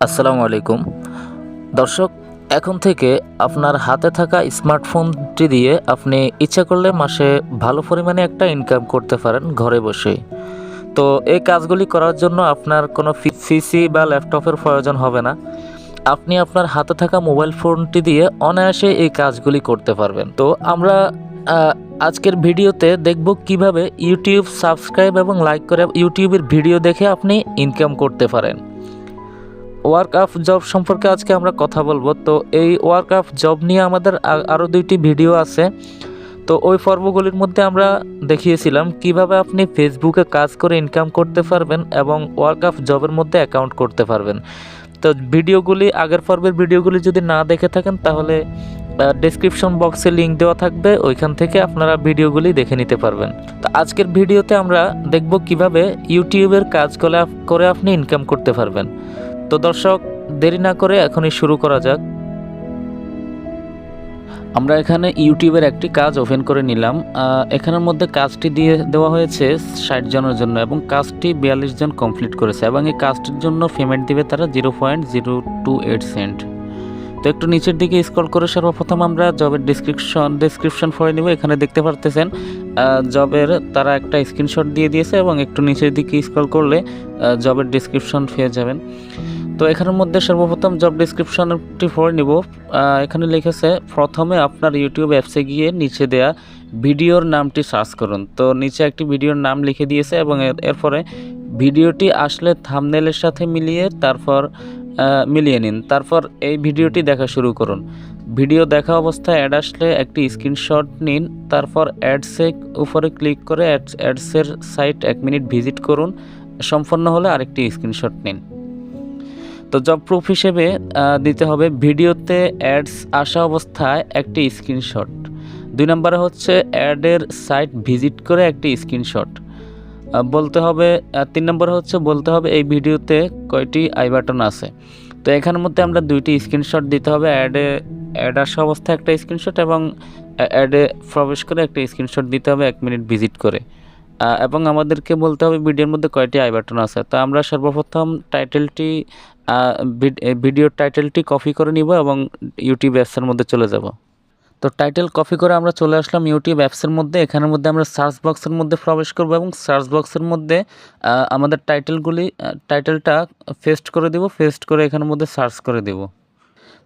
আসসালামু আলাইকুম। দর্শক, এখন থেকে আপনার হাতে থাকা স্মার্টফোনটি দিয়ে আপনি ইচ্ছা করলে মাসে ভালো পরিমাণে একটা ইনকাম করতে পারেন ঘরে বসে। তো এই কাজগুলি করার জন্য আপনার কোনো পিসি বা ল্যাপটপের প্রয়োজন হবে না। আপনি আপনার হাতে থাকা মোবাইল ফোনটি দিয়ে অনায়াসে এই কাজগুলি করতে পারবেন। তো আমরা আজকের ভিডিওতে দেখব কীভাবে ইউটিউব সাবস্ক্রাইব এবং লাইক করে ইউটিউবের ভিডিও দেখে আপনি ইনকাম করতে পারেন। ওয়ার্ক আপ জব সম্পর্কে আজকে আমরা কথা বলব। তো এই ওয়ার্ক আপ জব নিয়ে আমাদের আরও দুইটি ভিডিও আছে। তো ওই পর্বগুলির মধ্যে আমরা দেখিয়েছিলাম কীভাবে আপনি ফেসবুকে কাজ করে ইনকাম করতে পারবেন এবং ওয়ার্ক আপ জবের মধ্যে অ্যাকাউন্ট করতে পারবেন। তো ভিডিওগুলি, আগের পর্বের ভিডিওগুলি যদি না দেখে থাকেন তাহলে ডেসক্রিপশন বক্সে লিঙ্ক দেওয়া থাকবে। ওইখান থেকে আপনারা ভিডিওগুলি দেখে নিতে পারবেন। তো আজকের ভিডিওতে আমরা দেখব কীভাবে ইউটিউবের কাজ করে আপনি ইনকাম করতে পারবেন। তো দর্শক, দেরি না করে এখনই শুরু করা যাক। আমরা এখানে ইউটিউবের একটি কাজ ওপেন করে নিলাম। এখানের মধ্যে কাজটি দিয়ে দেওয়া হয়েছে ষাট জনের জন্য এবং কাজটি বিয়াল্লিশ জন কমপ্লিট করেছে এবং এই কাজটির জন্য পেমেন্ট দিবে তারা zero point zero two eight cent তো একটু নিচের দিকে স্ক্রল করে সর্বপ্রথম আমরা জবের ডিসক্রিপশন ডিসক্রিপশন পড়ে নিব। এখানে দেখতে পারতেছেন জবের তারা একটা স্ক্রিনশট দিয়ে দিয়েছে এবং একটু নিচের দিকে স্ক্রল করলে জবের ডিসক্রিপশন পেয়ে যাবেন। তো এখানের মধ্যে সর্বপ্রথম জব ডিসক্রিপশনটি পড়ে নিব। এখানে লিখেছে, প্রথমে আপনার ইউটিউব অ্যাপসে গিয়ে নিচে দেয়া ভিডিওর নামটি সার্চ করুন। তো নিচে একটি ভিডিওর নাম লিখে দিয়েছে এবং এরপরে ভিডিওটি আসলে থামনেলের সাথে মিলিয়ে তারপর মিলিয়ে নিন। তারপর এই ভিডিওটি দেখা শুরু করুন। ভিডিও দেখা অবস্থায় অ্যাড আসলে একটি স্ক্রিনশট নিন। তারপর অ্যাডসে উপরে ক্লিক করে অ্যাডস অ্যাডসের সাইট এক মিনিট ভিজিট করুন। সম্পন্ন হলে আরেকটি স্ক্রিনশট নিন। তো জব প্রুফ হিসেবে দিতে হবে ভিডিওতে অ্যাডস আসা অবস্থায় একটি স্ক্রিনশট দুই নম্বরে হচ্ছে অ্যাডের সাইট ভিজিট করে একটি স্ক্রিনশট বলতে হবে তিন নম্বরে হচ্ছে বলতে হবে এই ভিডিওতে কয়টি আই বাটন আছে। তো এখানের মধ্যে আমরা দুইটি স্ক্রিনশট দিতে হবে অ্যাডে অ্যাড আসা অবস্থায় একটা স্ক্রিনশট এবং অ্যাডে প্রবেশ করে একটা স্ক্রিনশট দিতে হবে এক মিনিট ভিজিট করে। এবং আমাদেরকে বলতে হবে ভিডিওর মধ্যে কয়টি আই বাটন আছে। তো আমরা সর্বপ্রথম টাইটেলটি ভিডিওর টাইটেলটি কপি করে নিব এবং ইউটিউব অ্যাপসের মধ্যে চলে যাব। তো টাইটেল কপি করে আমরা চলে আসলাম ইউটিউব অ্যাপসের মধ্যে। এখানের মধ্যে আমরা সার্চ বক্সের মধ্যে প্রবেশ করব এবং সার্চ বক্সের মধ্যে আমাদের টাইটেলগুলি টাইটেলটা পেস্ট করে দেব, পেস্ট করে এখানের মধ্যে সার্চ করে দেব।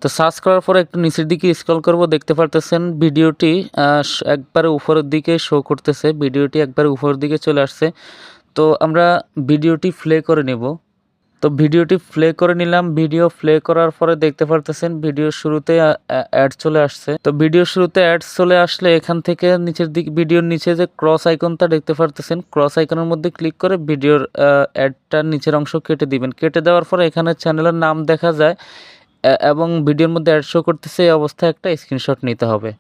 তো সার্চ করার পরে একটু নিচের দিকে স্ক্রল করব, দেখতে পারতেছেন ভিডিওটি একবারে উপরের দিকে শো করতেছে, ভিডিওটি একবারে উপরের দিকে চলে আসছে। তো আমরা ভিডিওটি প্লে করে নেব। তো ভিডিওটি প্লে করে নিলাম ভিডিও প্লে করার পরে দেখতে পারতেছেন ভিডিও শুরুতে অ্যাড চলে আসছে। তো ভিডিও শুরুতে অ্যাডস চলে আসলে এখান থেকে নিচের দিক ভিডিওর নিচে যে ক্রস আইকনটা দেখতে পারতেছেন ক্রস আইকনের মধ্যে ক্লিক করে ভিডিওর অ্যাডটার নিচের অংশ কেটে দিবেন। কেটে দেওয়ার পরে এখানে চ্যানেলের নাম দেখা যায়। এবং ভিডিওর মধ্যে অ্যাড শো করতেছে, এই অবস্থায় একটা স্ক্রিনশট নিতে হবে।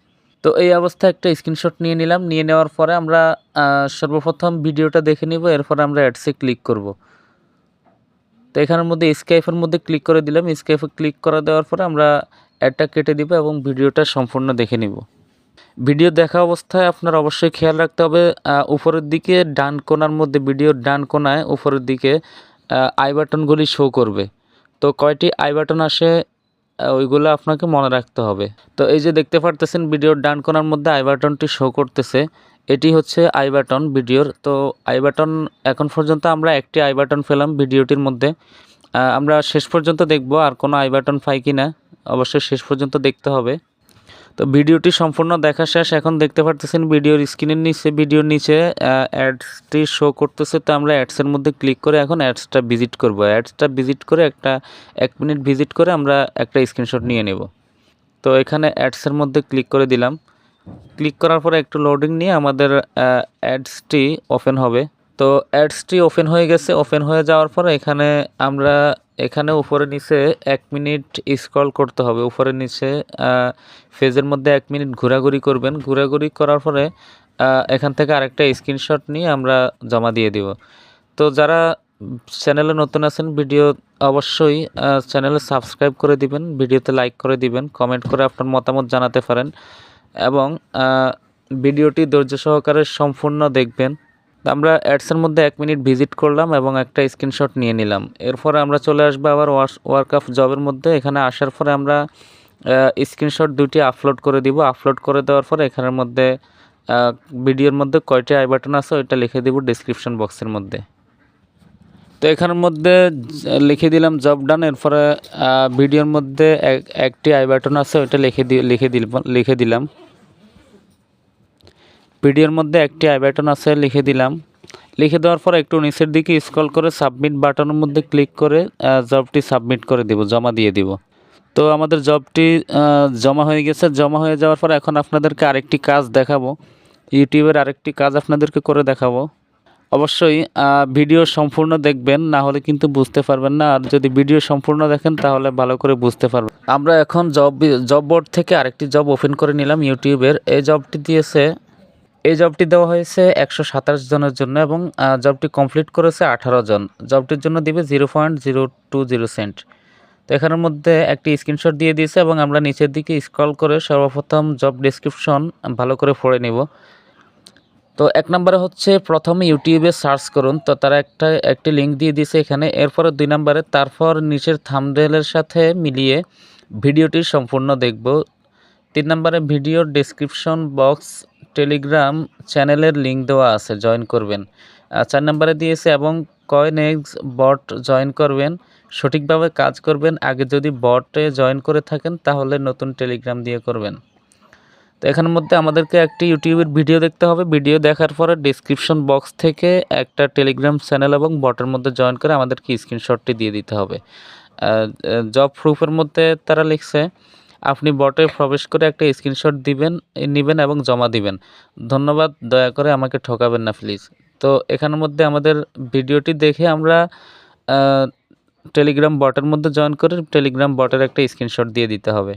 তো এই অবস্থায় একটা স্ক্রিনশট নিয়ে নিলাম। নিয়ে নেওয়ার পরে আমরা সর্বপ্রথম ভিডিওটা দেখে নিব, এরপরে আমরা অ্যাডসে ক্লিক করব। তো এখানের মধ্যে স্কাইফের মধ্যে ক্লিক করে দিলাম। স্কাইফে ক্লিক করে দেওয়ার পরে আমরা অ্যাডটা কেটে দিব এবং ভিডিওটা সম্পূর্ণ দেখে নিব। ভিডিও দেখা অবস্থায় আপনার অবশ্যই খেয়াল রাখতে হবে উপরের দিকে ডান কোণার মধ্যে ভিডিওর ডান কোনায় উপরের দিকে আই বাটনগুলি শো করবে। তো কয়টি আই বাটন আসে? ওইগুলো আপনাকে মনে রাখতে হবে। তো এই যে দেখতে পারতেছেন ভিডিওর ডান কোনার মধ্যে আই বাটনটি শো করতেছে। এটি হচ্ছে আই বাটন ভিডিওর। তো আই বাটন এখন পর্যন্ত আমরা একটি আই বাটন পেলাম ভিডিওটির মধ্যে। আমরা শেষ পর্যন্ত দেখব আর কোনো আই বাটন পাই কি না অবশ্যই শেষ পর্যন্ত দেখতে হবে। তো ভিডিওটি সম্পূর্ণ দেখা শেষ। এখন দেখতে পারতেছেন ভিডিওর স্ক্রিনের নিচে, ভিডিওর নিচে অ্যাডসটি শো করতেছে। তো আমরা অ্যাডসের মধ্যে ক্লিক করে এখন অ্যাডসটা ভিজিট করব। অ্যাডসটা ভিজিট করে একটা, এক মিনিট ভিজিট করে আমরা একটা স্ক্রিনশট নিয়ে নেব। তো এখানে অ্যাডসের মধ্যে ক্লিক করে দিলাম। ক্লিক করার পরে একটু লোডিং নিয়ে আমাদের অ্যাডসটি ওপেন হবে। তো অ্যাডসটি ওপেন হয়ে গেছে। ওপেন হয়ে যাওয়ার পরে এখানে আমরা এখানে উপরে নিচে এক মিনিট স্ক্রল করতে হবে। উপরে নিচে ফেজের মধ্যে এক মিনিট ঘোরাঘুরি করবেন। ঘোরাঘুরি করার পরে এখান থেকে আরেকটা স্ক্রিনশট নিয়ে আমরা জমা দিয়ে দিব। তো যারা চ্যানেলে নতুন আছেন, ভিডিও অবশ্যই চ্যানেলে সাবস্ক্রাইব করে দিবেন, ভিডিওতে লাইক করে দিবেন, কমেন্ট করে আপনার মতামত জানাতে পারেন এবং ভিডিওটি ধৈর্য সহকারে সম্পূর্ণ দেখবেন। আমরা অ্যাডসের মধ্যে এক মিনিট ভিজিট করলাম এবং একটা স্ক্রিনশট নিয়ে নিলাম। এরপরে আমরা চলে আসব আবার ওয়ার্ক অফ জবের মধ্যে। এখানে আসার পরে আমরা স্ক্রিনশট দুটি আপলোড করে দিব। আপলোড করে দেওয়ার পরে এখানের মধ্যে ভিডিওর মধ্যে কয়টি আই বাটন আছে ওইটা লিখে দিব ডিসক্রিপশন বক্সের মধ্যে। তো এখানের মধ্যে লিখে দিলাম জব ডান। এরপরে ভিডিওর মধ্যে এক- একটি আই বাটন আছে ওইটা লিখে লিখে দিল, লিখে দিলাম। ভিডিওর মধ্যে একটি আই বাটন আছে, লিখে দিলাম। লিখে দেওয়ার পর একটু নিচের দিকে স্ক্রল করে সাবমিট বাটনের মধ্যে ক্লিক করে জবটি সাবমিট করে দিব, জমা দিয়ে দিব। তো আমাদের জবটি জমা হয়ে গেছে। জমা হয়ে যাওয়ার পর এখন আপনাদেরকে আরেকটি কাজ দেখাবো। ইউটিউবের আরেকটি কাজ আপনাদেরকে করে দেখাবো। অবশ্যই ভিডিও সম্পূর্ণ দেখবেন, না হলে কিন্তু বুঝতে পারবেন না। আর যদি ভিডিও সম্পূর্ণ দেখেন, তাহলে ভালো করে বুঝতে পারবেন। আমরা এখন জব জব বোর্ড থেকে আরেকটি জব ওপেন করে নিলাম ইউটিউবের। এই জবটি দিয়েছে এই জবটি দেওয়া হয়েছে একশো সাতাশ জনের জন্য এবং জবটি কমপ্লিট করেছে আঠারো জন। জবটির জন্য দিবে zero point zero two zero cent. তো এখানের মধ্যে একটি স্ক্রিনশট দিয়ে দিয়েছে এবং আমরা নিচের দিকে স্ক্রল করে সর্বপ্রথম জব ডেসক্রিপশন ভালো করে পড়ে নিব। তো এক নম্বরে হচ্ছে প্রথমে ইউটিউবে সার্চ করুন। তো তারা একটা, একটি লিঙ্ক দিয়ে দিয়েছে এখানে। এরপরে দুই নম্বরে তারপর নিচের থামডেলের সাথে মিলিয়ে ভিডিওটি সম্পূর্ণ দেখব। তিন নম্বরে ভিডিওর ডেসক্রিপশন বক্স টেলিগ্রাম চ্যানেলের লিঙ্ক দেওয়া আছে, জয়েন করবেন। চার নম্বরে দিয়েছে, এবং কয়েন এক্স বট জয়েন করবেন, সঠিকভাবে কাজ করবেন, আগে যদি বটে জয়েন করে থাকেন, তাহলে নতুন টেলিগ্রাম দিয়ে করবেন। তো এখানের মধ্যে আমাদেরকে একটি ইউটিউবের ভিডিও দেখতে হবে। ভিডিও দেখার পরে ডিসক্রিপশন বক্স থেকে একটা টেলিগ্রাম চ্যানেল এবং বটের মধ্যে জয়েন করে আমাদেরকে স্ক্রিনশটটি দিয়ে দিতে হবে। জব প্রুফের মধ্যে তারা লিখছে আপনি বটে প্রবেশ করে একটা স্ক্রিনশট দিবেন নেবেন এবং জমা দিবেন। ধন্যবাদ, দয়া করে আমাকে ঠকাবেন না প্লিজ তো এখানের মধ্যে আমাদের ভিডিওটি দেখে আমরা টেলিগ্রাম বটের মধ্যে জয়েন করে টেলিগ্রাম বটের একটা স্ক্রিনশট দিয়ে দিতে হবে।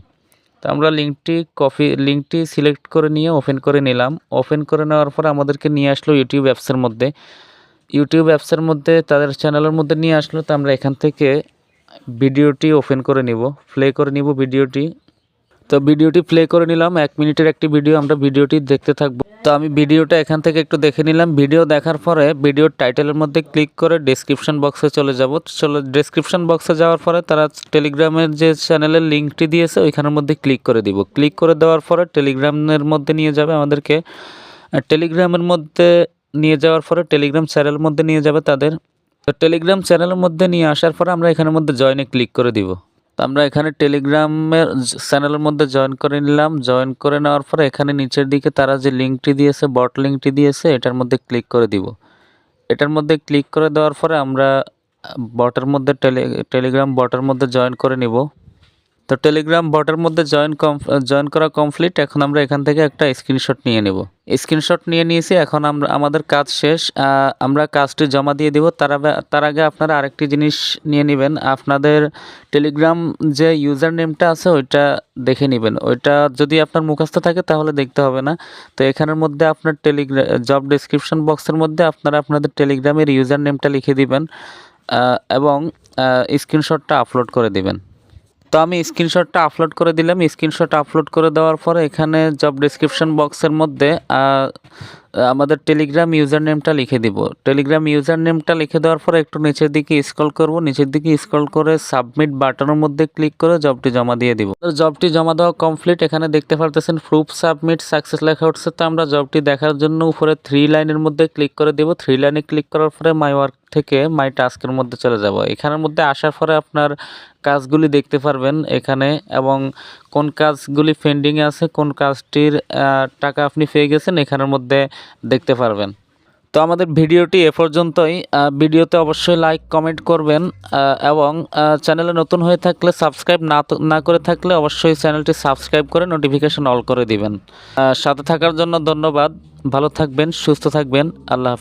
তো আমরা লিঙ্কটি কপি লিঙ্কটি সিলেক্ট করে নিয়ে ওপেন করে নিলাম। ওপেন করে নেওয়ার পর আমাদেরকে নিয়ে আসলো ইউটিউব অ্যাপসের মধ্যে। ইউটিউব অ্যাপসের মধ্যে তাদের চ্যানেলের মধ্যে নিয়ে আসলো, তো আমরা এখান থেকে ভিডিওটি ওপেন করে নিব। প্লে করে নিব ভিডিওটি। তো ভিডিওটি প্লে করে নিলাম। এক মিনিটের একটি ভিডিও আমরা ভিডিওটি দেখতে থাকব। তো আমি ভিডিওটা এখান থেকে একটু দেখে নিলাম। ভিডিও দেখার পরে ভিডিওর টাইটেলের মধ্যে ক্লিক করে ডেসক্রিপশন বক্সে চলে যাব। চলে ডেসক্রিপশন বক্সে যাওয়ার পরে তারা টেলিগ্রামের যে চ্যানেলের লিঙ্কটি দিয়েছে, ওইখানের মধ্যে ক্লিক করে দিব। ক্লিক করে দেওয়ার পরে টেলিগ্রামের মধ্যে নিয়ে যাবে আমাদেরকে টেলিগ্রামের মধ্যে নিয়ে যাওয়ার পরে টেলিগ্রাম চ্যানেলের মধ্যে নিয়ে যাবে তাদের। তো টেলিগ্রাম চ্যানেলের মধ্যে নিয়ে আসার পরে আমরা এখানের মধ্যে জয়েনে ক্লিক করে দিব। তো আমরা এখানে টেলিগ্রামের চ্যানেলের মধ্যে জয়েন করে নিলাম। জয়েন করে নেওয়ার পরে এখানে নিচের দিকে তারা যে লিঙ্কটি দিয়েছে বট লিঙ্কটি দিয়েছে, এটার মধ্যে ক্লিক করে দিব। এটার মধ্যে ক্লিক করে দেওয়ার পরে আমরা বটের মধ্যে টেলি টেলিগ্রাম বটের মধ্যে জয়েন করে নিব। তো টেলিগ্রাম বটের মধ্যে জয়েন কম জয়েন করা কমপ্লিট এখন আমরা এখান থেকে একটা স্ক্রিনশট নিয়ে নেব। স্ক্রিনশট নিয়ে নিয়েছি, এখন আমরা, আমাদের কাজ শেষ। আমরা কাজটি জমা দিয়ে দিব। তার তার আগে আপনারা আরেকটি জিনিস নিয়ে নেবেন। আপনাদের টেলিগ্রাম যে ইউজার নেমটা আছে, ওইটা দেখে নেবেন। ওইটা যদি আপনার মুখস্থ থাকে, তাহলে দেখতে হবে না। তো এখানের মধ্যে আপনার টেলিগ্রাম জব ডেসক্রিপশন বক্সের মধ্যে আপনারা আপনাদের টেলিগ্রামের ইউজার নেমটা লিখে দিবেন এবং স্ক্রিনশটটা আপলোড করে দিবেন। তো আমি স্ক্রিনশটটা আপলোড করে দিলাম। স্ক্রিনশট আপলোড করে দেওয়ার পরে এখানে জব ডেসক্রিপশন বক্সের মধ্যে আমাদের টেলিগ্রাম ইউজার নেমটা লিখে দিব। টেলিগ্রাম ইউজার নেমটা লিখে দেওয়ার পরে একটু নিচের দিকে স্ক্রল করব। নিচের দিকে স্ক্রল করে সাবমিট বাটনের মধ্যে ক্লিক করে জবটি জমা দিয়ে দিব। জবটি জমা দেওয়া কমপ্লিট এখানে দেখতে পারতেছেন প্রুফ সাবমিট সাকসেস লেখা উঠছে। তো আমরা জবটি দেখার জন্য উপরে থ্রি লাইনের মধ্যে ক্লিক করে দেব। থ্রি লাইনে ক্লিক করার পরে মাই ওয়ার্ক থেকে মাই টাস্কের মধ্যে চলে যাব। এখানের মধ্যে আসার পরে আপনার কাজগুলি দেখতে পারবেন এখানে এবং কোন কাজগুলি পেন্ডিংয়ে আছে, কোন কাজটির টাকা আপনি পেয়ে গেছেন এখানের মধ্যে দেখতে পারবেন। তো আমাদের ভিডিওটি এ পর্যন্তই। ভিডিওতে অবশ্যই লাইক কমেন্ট করবেন এবং চ্যানেলে নতুন হয়ে থাকলে সাবস্ক্রাইব না না করে থাকলে অবশ্যই চ্যানেলটি সাবস্ক্রাইব করে নোটিফিকেশন অল করে দিবেন। সাথে থাকার জন্য ধন্যবাদ। ভালো থাকবেন, সুস্থ থাকবেন। আল্লাহ